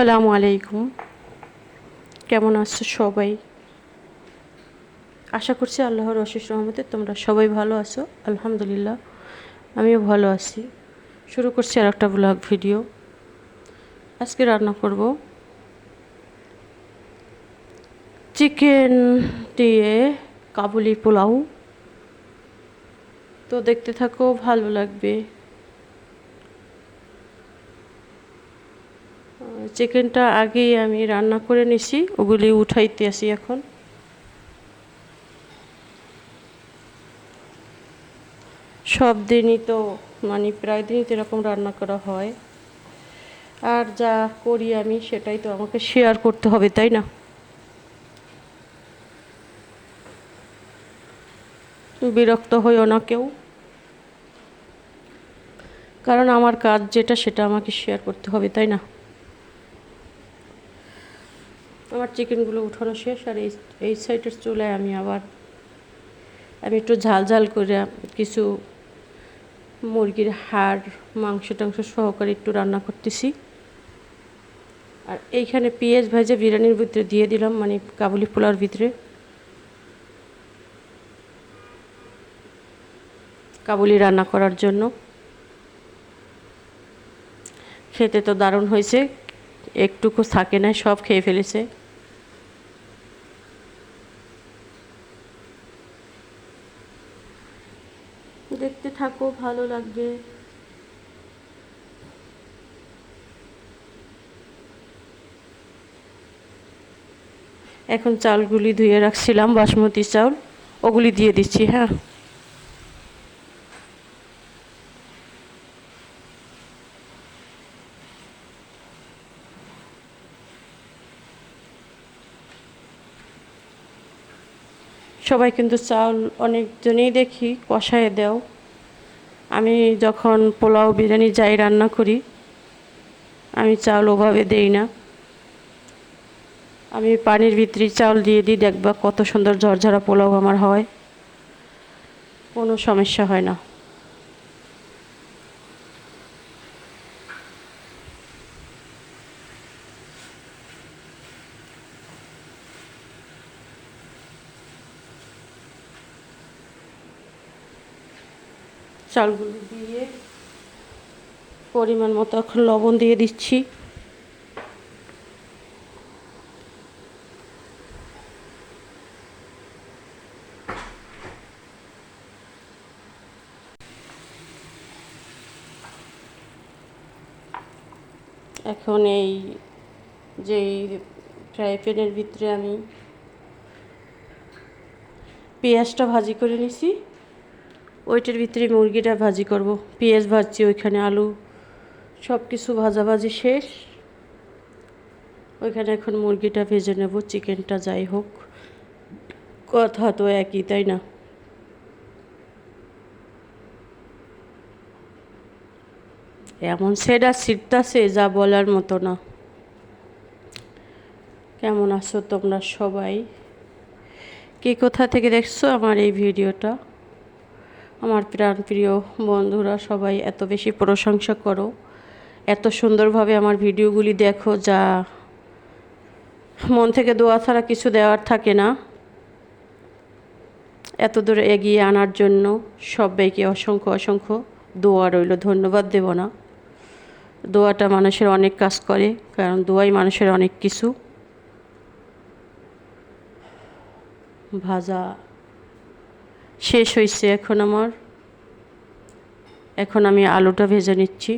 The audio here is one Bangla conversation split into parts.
আসসালামু আলাইকুম। কেমন আছো সবাই? আশা করছি আল্লাহর অশেষ রহমতে তোমরা সবাই ভালো আছো, আলহামদুলিল্লাহ, আমিও ভালো আছি। শুরু করছি আর একটা ব্লগ ভিডিও আজকে রান্না করব চিকেন দিয়ে কাবুলি পোলাও। তো দেখতে থাকো, ভালো লাগবে। চিকেনটা আগেই আমি রান্না করে নিছি, ওগুলি উঠাইতে আসি এখন। সব দিনই তো মানে প্রায় দিনই তো এরকম রান্না করা হয়। আর যা করি আমি সেটাই তো আমাকে শেয়ার করতে হবে, তাই না? বিরক্ত হইও না কেউ। কারণ আমার কাজ যেটা, সেটা আমাকে শেয়ার করতে হবে, তাই না? আমার চিকেনগুলো উঠানো শেষ আর এই এই সাইডের চুলায় আমি আবার, আমি একটু ঝাল ঝাল করে কিছু মুরগির হাড়, মাংস টাংস সহকারে একটু রান্না করতেছি। আর এইখানে পেঁয়াজ ভাজে বিরিয়ানির ভিতরে দিয়ে দিলাম মানে কাবুলি পোলার ভিতরে। কাবুলি রান্না করার জন্য। খেতে তো দারুণ হয়েছে, একটুকু থাকে না, সব খেয়ে ফেলেছে দেখতে থাকো ভালো লাগবে। এখন চালগুলি ধুয়ে রাখছিলাম, বাসমতি চাউল ওগুলি দিয়ে দিচ্ছি হ্যাঁ। সবাই কিন্তু চাউল অনেকজনেই দেখি, কষায় দেও। আমি যখন পোলাও, বিরিয়ানি যাই রান্না করি, আমি চাল ওভাবে দেই না। আমি পানির ভিতরে চাল দিয়ে দিই, দেখবা কত সুন্দর ঝরঝরা পোলাও আমার হয়। কোনো সমস্যা হয় না। চালগুলো দিয়ে পরিমাণ মতো এখন লবণ দিয়ে দিচ্ছি। এখন এই যে ফ্রাই প্যানের ভিতরে আমি পেঁয়াজটা ভাজি করে নিছি। ওইটার ভিতরে মুরগিটা ভাজি করব, পেঁয়াজ ভাজছি ওইখানে, আলু সব কিছু ভাজাভাজি শেষ। ওইখানে এখন মুরগিটা ভেজে নেব, চিকেনটা যাই হোক। কথা তো একই, তাই না? এমন সেটা ছিটতাছে যা বলার মতো না। কেমন আছো তোমরা সবাই? কে কোথা থেকে দেখছ আমার এই ভিডিওটা? আমার প্রাণ প্রিয় বন্ধুরা, সবাই এত বেশি প্রশংসা করো। এত সুন্দরভাবে আমার ভিডিওগুলি দেখো যা মন থেকে দোয়া ছাড়া কিছু দেওয়ার থাকে না। এত দূরে এগিয়ে আনার জন্য সবাইকে অসংখ্য অসংখ্য দোয়া রইল। ধন্যবাদ দেব না। দোয়াটা মানুষের অনেক কাজ করে, কারণ দোয়াই মানুষের অনেক কিছু। ভাজা শেষ হয়েছে এখন আমার। এখন আমি আলুটা ভেজে নিচ্ছি।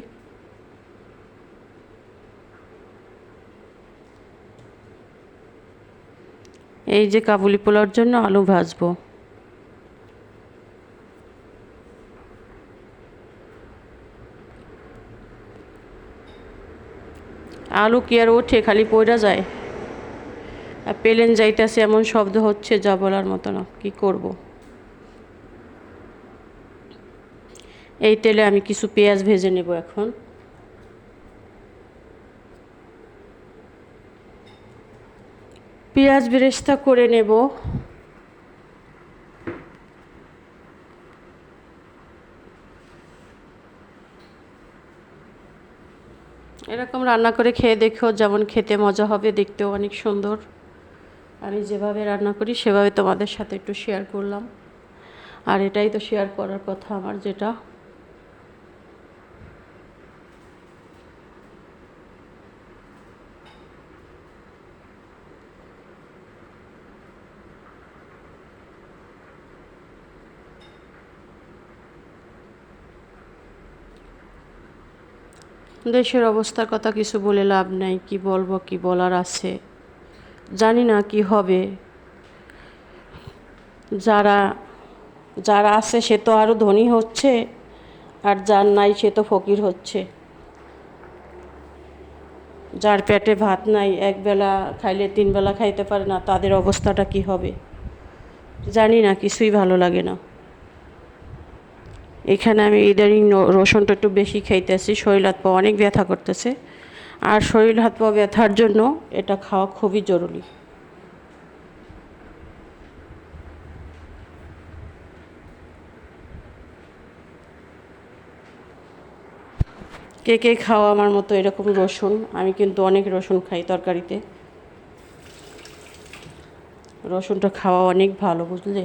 এই যে কাবুলি পোলার জন্য আলু ভাজবো। আলু কি আর ওঠে? খালি পয়রা যায়? আর পেলেন যাইতেছে এমন শব্দ হচ্ছে যা বলার মতো না। কী করব? এই তেলে আমি কিছু পেঁয়াজ ভেজে নেব এখন। পেঁয়াজ বেরেস্তা করে নেব। এরকম রান্না করে খেয়ে দেখো, যেমন খেতে মজা হবে, দেখতেও অনেক সুন্দর। আমি যেভাবে রান্না করি, সেভাবে তোমাদের সাথে একটু শেয়ার করলাম। আর এটাই তো শেয়ার করার কথা আমার যেটা। দেশের অবস্থার কথা কিছু বলে লাভ নাই, কি বলব, কি বলার আছে? জানি না কি হবে। যারা যারা আছে সে তো আরও ধনী হচ্ছে, আর যার নাই সে তো ফকির হচ্ছে। যার পেটে ভাত নাই একবেলা খাইলে তিন বেলা খাইতে পারে না, তাদের অবস্থাটা কি হবে? জানি না, কিছুই ভালো লাগে না। এখানে আমি ইদানিং রসুনটা একটু বেশি খাইতেছি, শরীর হাত পা অনেক ব্যথা করতেছে। আর শরীর হাত পা ব্যথার জন্য এটা খাওয়া খুবই জরুরি। কে কে খাওয়া আমার মতো এরকম রসুন? আমি কিন্তু অনেক রসুন খাই তরকারিতে। রসুনটা খাওয়া অনেক ভালো, বুঝলে?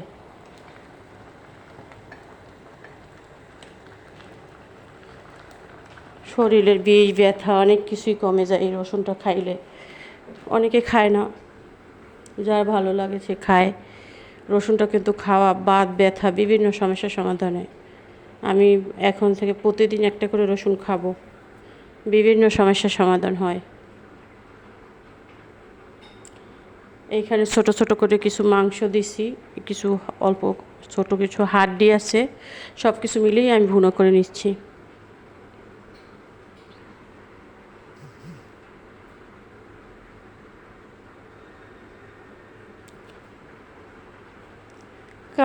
শরীরের বিষ, ব্যথা, অনেক কিছুই কমে যায় এই রসুনটা খাইলে। অনেকে খায় না। যার ভালো লাগে সে খায়। রসুনটা কিন্তু খাওয়া বাত ব্যথা, বিভিন্ন সমস্যার সমাধানে। আমি এখন থেকে প্রতিদিন একটা করে রসুন খাব। বিভিন্ন সমস্যার সমাধান হয়। এইখানে ছোট ছোট করে কিছু মাংস দিছি, কিছু অল্প ছোট কিছু হাড্ডি আছে সব কিছু মিলিয়ে আমি ভুনো করে নিচ্ছি।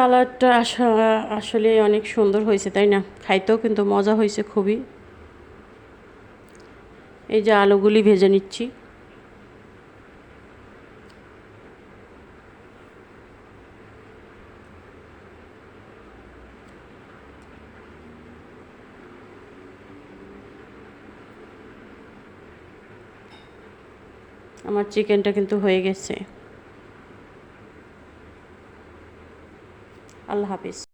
কালারটা আসা- আসলে অনেক সুন্দর হয়েছে, তাই না? খাইতেও কিন্তু মজা হয়েছে খুবই। এই যে আলুগুলি ভেজে নিচ্ছি। আমার চিকেনটা কিন্তু হয়ে গেছে। আল্লাহ হাফিজ।